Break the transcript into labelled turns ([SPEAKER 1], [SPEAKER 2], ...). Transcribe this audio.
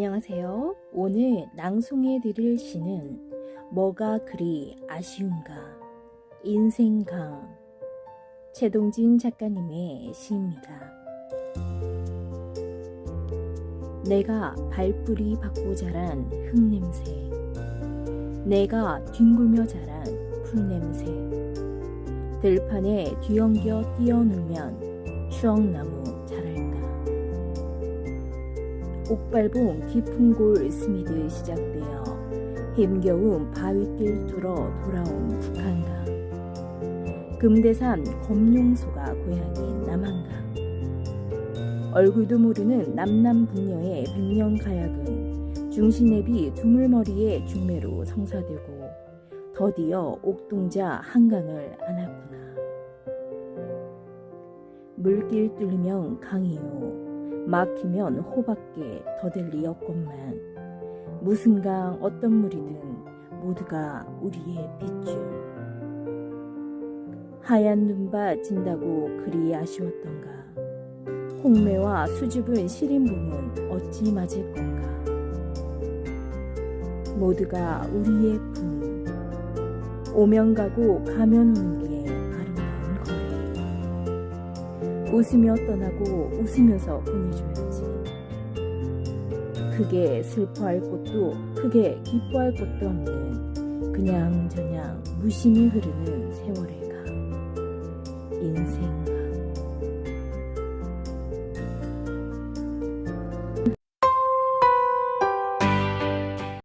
[SPEAKER 1] 안녕하세요. 오늘 낭송해 드릴 시는 뭐가 그리 아쉬운가 인생강 최동진 작가님의 시입니다. 내가 발뿌리 받고 자란 흙냄새 내가 뒹굴며 자란 풀냄새 들판에 뒤엉겨 뛰어놀면 추억나무 옥발봉 깊은 골 스미드 시작되어 힘겨운 바위길 뚫어 돌아온 북한강. 금대산 검룡소가 고향인 남한강. 얼굴도 모르는 남남북녀의 백년 가약은 중신애비 두물머리의 중매로 성사되고 더디어 옥동자 한강을 안았구나. 물길 뚫리면 강이요 막히면 호밖에 더될리 없건만. 무슨 강 어떤 물이든 모두가 우리의 빗줄. 하얀 눈밭 진다고 그리 아쉬웠던가? 홍매와 수줍은 시린봄은 어찌 맞을 건가? 모두가 우리의 품. 오면 가고 가면 오는 게 웃으며 떠나고 웃으면서 보내줘야지. 크게 슬퍼할 것도 크게 기뻐할 것도 없는 그냥 저냥 무심히 흐르는 세월의